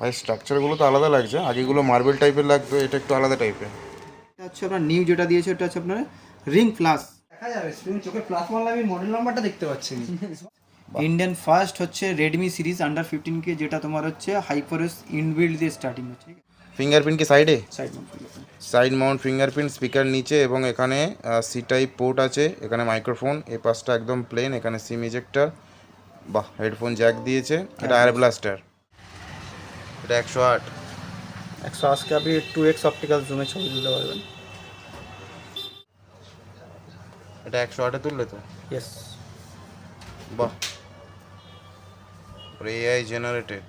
ভাই স্ট্রাকচারগুলো তো আলাদা লাগছে। আগেগুলো মার্বেল টাইপের লাগতো এটা একটু আলাদা টাইপের এটা হচ্ছে আপনার নিউ যেটা দিয়েছে ওটা হচ্ছে আপনার রিং প্লাস দেখা যাবে তুমি চোখে প্লাস মারলে আমি মডেল নাম্বারটা দেখতে পাচ্ছি ইন্ডিয়ান ফার্স্ট হচ্ছে Redmi series under fifteen K যেটা তোমার হচ্ছে হাইপারস ইনবিল্ড দিয়ে স্টার্টিং হচ্ছে ফিঙ্গারপ্রিন্ট কি সাইডে side side mount fingerprint speaker নিচে এবং এখানে সি টাইপ পোর্ট আছে এখানে মাইক্রোফোন এই পাশটা একদম প্লেন এখানে সিম ইজেক্টার বাহ হেডফোন জ্যাক দিয়েছে এটা এয়ার ব্লাস্টার এটা একশো আট। একশো আজকে আপনি টু এক্স অপটিক্যাল জুমে ছবি তুলতে পারবেন। এটা একশো আটে তুললে তো? ইয়েস বাহ। এআই জেনারেটেড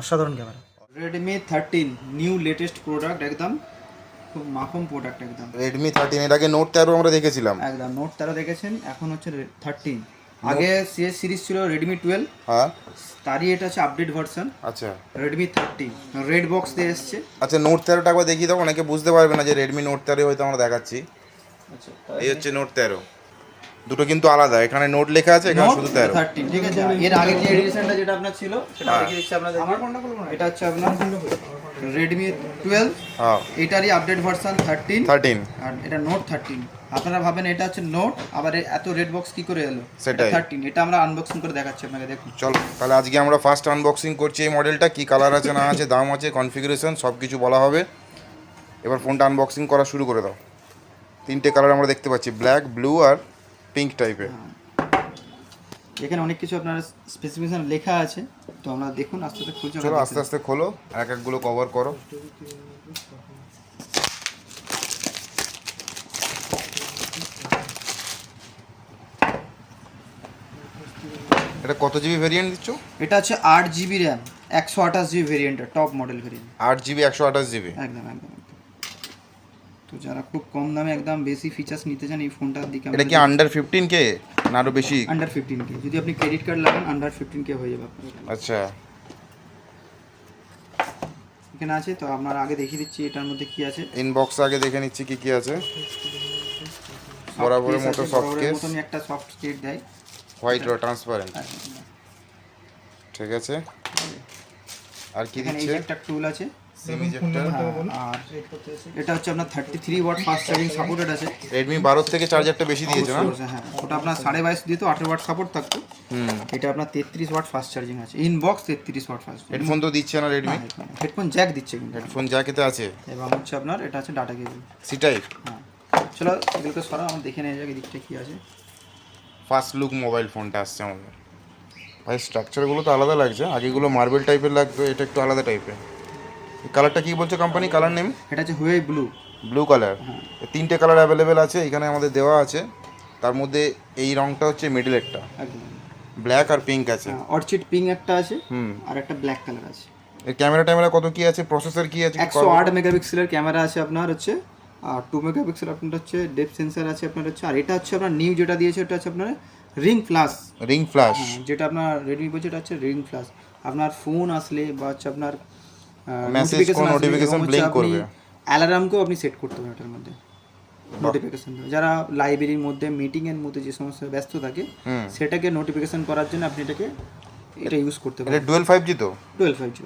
অসাধারণ camera Redmi thirteen new latest product একদম। খুব মাখন প্রোডাক্ট একদম। রেডমি থার্টিন এর আগে নোট তেরো আমরা দেখেছিলাম। একদম নোট তেরো দেখেছেন এখন হচ্ছে থার্টিন আগে সিএস সিরিজ ছিল রেডমি টুয়েলভ হ্যাঁ। তারই এটা হচ্ছে আপডেট ভার্সন আচ্ছা। রেডমি থার্টি রেড বক্স দিয়ে এসছে। আচ্ছা নোট তেরোটা একবার দেখিয়ে দাও অনেকে বুঝতে পারবে না যে রেডমি নোট তেরো হয়তো আমরা দেখাচ্ছি। আচ্ছা। এই হচ্ছে নোট তেরো। দুটো কিন্তু আলাদা এখানে নোট লেখা আছে এখানে শুধু তেরো। থার্টিন ঠিক আছে? এর আগে যে এডিশনটা যেটা আপনার ছিল সেটা দেখিয়ে দিচ্ছি আপনাদের। আমার কোনটা বলব এটা হচ্ছে আপনার রেডমি টুয়েলভ হ্যাঁ। এটারই আপডেট ভার্সন থার্টিন থার্টিন আর এটা নোট থার্টিন আপনারা ভাবেন এটা হচ্ছে নোট আবার এত রেড বক্স কি করে এলো? সেটাই। থার্টিন এটা আমরা আনবক্সিং করে দেখাচ্ছি আপনাকে দেখুন। চলো তাহলে আজকে আমরা ফার্স্ট আনবক্সিং করছি এই মডেলটা কি কালার আছে না আছে দাম আছে কনফিগারেশন সব কিছু বলা হবে। এবার ফোনটা আনবক্সিং করা শুরু করে দাও। তিনটে কালার আমরা দেখতে পাচ্ছি ব্ল্যাক ব্লু আর পিঙ্ক টাইপের এখানে অনেক কিছু আপনার স্পেসিফিকেশন লেখা আছে তো আমরা দেখুন আস্তে আস্তে খুঁজে চলো আস্তে আস্তে খোলো এক একগুলো কভার করো। এটা কত জিবি ভেরিয়েন্ট দিচ্ছ? এটা হচ্ছে আট জিবি র্যাম একশো আঠাশ জিবি ভেরিয়েন্টের টপ মডেল ভেরিয়েন্ট আট জিবি একশো আঠাশ জিবি একদম একদম তো যারা খুব কম দামে একদম বেশি ফিচার্স নিতে চান এই ফোনটার দিকে এটা কি আন্ডার ফিফটিন কে না আরও বেশি? আন্ডার ফিফটিন কে যদি আপনি ক্রেডিট কার্ড লাগান আন্ডার ফিফটিন কে হয়ে যাবে আপনার আচ্ছা। এখানে আছে তো আপনার আগে দেখিয়ে দিচ্ছি এটার মধ্যে কি আছে। ইনবক্স আগে দেখে নিচ্ছি কি কি আছে। বরাবরের মতো সফট কেস একটা সফট কেক দেয়। হোয়াইট ট্রান্সপারেন্ট ঠিক আছে? আর কি দিচ্ছে? একটা টুল আছে। সেমি জেক্টর আর এটা হচ্ছে আপনার thirty three watt fast charging supported আছে। রেডমি বারো থেকে চার্জারটা বেশি দিয়েছে না? হ্যাঁ ওটা আপনার সাড়ে বাইশ দিত আঠেরো ওয়াট সাপোর্ট থাকতো। হুম। এটা আপনার তেত্রিশ ওয়াট ফাস্ট চার্জিং আছে। ইনবক্স তেত্রিশ ওয়াট ফাস্ট হেডফোন তো দিচ্ছে না রেডমি হেডফোন জ্যাক দিচ্ছে কিন্তু। হেডফোন জ্যাকেতে আছে। এবং হচ্ছে আপনার এটা আছে ডাটা কেবল সি টাইপ হ্যাঁ চলো এগুলোকে সরাও আমরা দেখে নেওয়া যাক এদিকটা কী আছে। ফার্স্ট লুক মোবাইল ফোনটা আসছে আমাদের। ভাই স্ট্রাকচারগুলো তো আলাদা লাগছে। আগেগুলো মার্বেল টাইপের লাগতো এটা একটু আলাদা টাইপের কালারটা কি বলছো কোম্পানি কালার নেম এটা হচ্ছে হুয়ে ব্লু ব্লু কালার তিনটে কালার অ্যাভেলেবেল আছে এখানে আমাদের দেওয়া আছে। তার মধ্যে এই রংটা হচ্ছে মিডলেরটা একদম। ব্ল্যাক আর পিঙ্ক আছে। অর্চিড পিঙ্ক একটা আছে হুম। আর একটা ব্ল্যাক কালার আছে। এর ক্যামেরা ট্যামেরা কত কি আছে? প্রসেসর কি আছে? একশো আট মেগাপিক্সেলের ক্যামেরা আছে আপনার হচ্ছে আর টু মেগাপিক্সেল আপনার হচ্ছে ডেপ সেন্সার আছে আপনার হচ্ছে আর এটা হচ্ছে আপনার নিউ যেটা দিয়েছে ওটা হচ্ছে আপনার রিং প্লাস রিং ফ্ল্যাশ যেটা আপনার রেডমি বলছে এটা হচ্ছে রিং প্লাস আপনার ফোন আসলে বা হচ্ছে আপনার notification blink করবে। অ্যালার্মকেও আপনি সেট করতে পারেন এটার মধ্যে। নোটিফিকেশন যারা লাইব্রেরির মধ্যে মিটিং এর মধ্যে যে সমস্ত ব্যস্ত থাকে। সেটাকে নোটিফিকেশন করার জন্য আপনি এটাকে এটা ইউজ করতে এটা পারেন ডুয়েল ফাইভ জি তো টুয়েলভ ফাইভ জি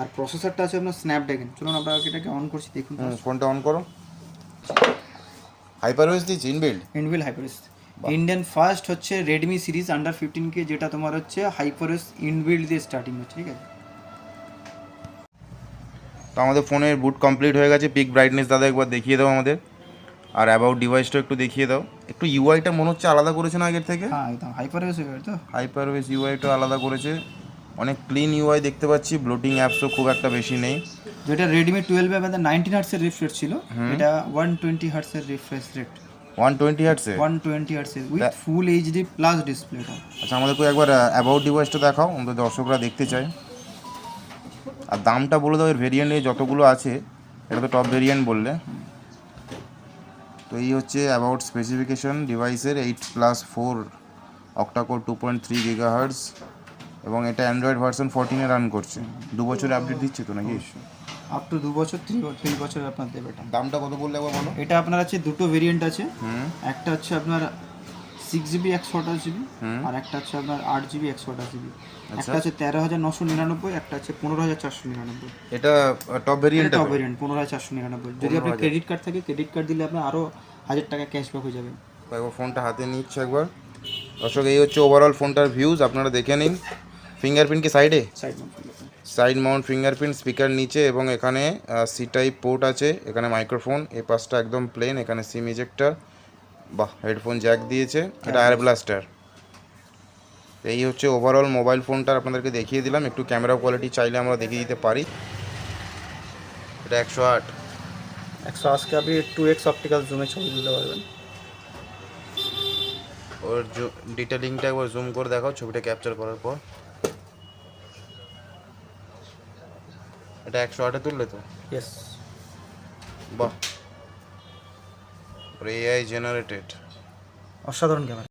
আর প্রসেসরটা আছে আপনার স্ন্যাপড্রাগন চলুন আমরা এটাকে অন করছি দেখুন ফোনটা অন করো। হাইপার ওয়েস দিয়েছি ইনবিল্ড ইনভিল হাইপারস ইন্ডিয়ান ফার্স্ট হচ্ছে Redmi series under fifteen K যেটা তোমার হচ্ছে হাইপারস ইনবিল্ড দিয়ে স্টার্টিং হচ্ছে ঠিক আছে? তো আমাদের ফোনের বুট কমপ্লিট হয়ে গেছে পিক ব্রাইটনেস দাদা একবার দেখিয়ে দাও আমাদের। আর অ্যাবাউট ডিভাইসটা একটু দেখিয়ে দাও। একটু ইউআইটা মনে হচ্ছে আলাদা করেছে না আগের থেকে? হ্যাঁ একদম হাইপারস হয়ে তো। হাইপার ওয়েস ইউআইটা আলাদা করেছে। অনেক ক্লিন ইউআই দেখতে পাচ্ছি ব্লোটিং অ্যাপসও খুব একটা বেশি নেই। যেটা রেডমি টুয়েলভে আমাদের নাইনটিন হার্টসের রিফ্রেশ ছিল এটা ওয়ান টোয়েন্টি হার্টসের রিফ্রেশ রেট ওয়ান টোয়েন্টি হার্টসে ওয়ান টোয়েন্টি হার্টসের উইথ ফুল এইচডি প্লাস ডিসপ্লেটা আচ্ছা আমাদেরকে একবার অ্যাবাউট ডিভাইসটা দেখাও আমাদের দর্শকরা দেখতে চায়। আর দামটা বলে দাও এর ভেরিয়েন্টে যতগুলো আছে এটা তো টপ ভেরিয়েন্ট বললে। তো এই হচ্ছে অ্যাবাউট স্পেসিফিকেশন ডিভাইসের eight plus four octacore two point three gigahertz এবং এটা অ্যান্ড্রয়েড ভার্সন ফোরটিনে রান করছে। দু বছরের আপডেট দিচ্ছে তো নাকি? আপ টু দু বছর থ্রি তিন বছর আপনার দেবে এটা। দামটা কত বললে একবার বলো? এটা আপনার আছে দুটো ভেরিয়েন্ট আছে। একটা হচ্ছে আপনার সিক্স জিবি একশো আঠাশ জিবি। আর একটা হচ্ছে আপনার আট জিবি একশো আঠাশ জিবি আচ্ছা। একটা হচ্ছে তেরো হাজার নশো নিরানব্বই একটা হচ্ছে পনেরো হাজার চারশো নিরানব্বই। এটা টপ ভেরিয়েন্টটা টপ ভেরিয়েন্ট পনেরো হাজার চারশো নিরানব্বই। যদি আপনার ক্রেডিট কার্ড থাকে ক্রেডিট কার্ড দিলে আপনার আরও হাজার টাকা ক্যাশব্যাক হয়ে যাবে। একবার ফোনটা হাতে নিচ্ছে একবার। দর্শক এই হচ্ছে ওভারঅল ফোনটার ভিউজ আপনারা দেখে নিন। ফিঙ্গারপ্রিন্ট কি সাইডে side side mount fingerprint speaker নিচে এবং এখানে সি টাইপ পোর্ট আছে এখানে মাইক্রোফোন এই পাশটা একদম প্লেন এখানে সিম ইজেক্টার বাহ হেডফোন জ্যাক দিয়েছে এটা এয়ার ব্লাস্টার এই হচ্ছে ওভারঅল মোবাইল ফোনটা আপনাদেরকে দেখিয়ে দিলাম একটু ক্যামেরা কোয়ালিটি চাইলে আমরা দেখিয়ে দিতে পারি। এটা একশো আট। একশো আজকে আপনি টু এক্স অপটিক্যাল জুমে ছবি তুলতে পারবেন। ওর ডিটেলিংটা একবার জুম করে দেখাও ছবিটা ক্যাপচার করার পর। এটা একশো আটে তুললে তো? ইয়েস বাহ। এআই জেনারেটেড অসাধারণ ক্যামেরা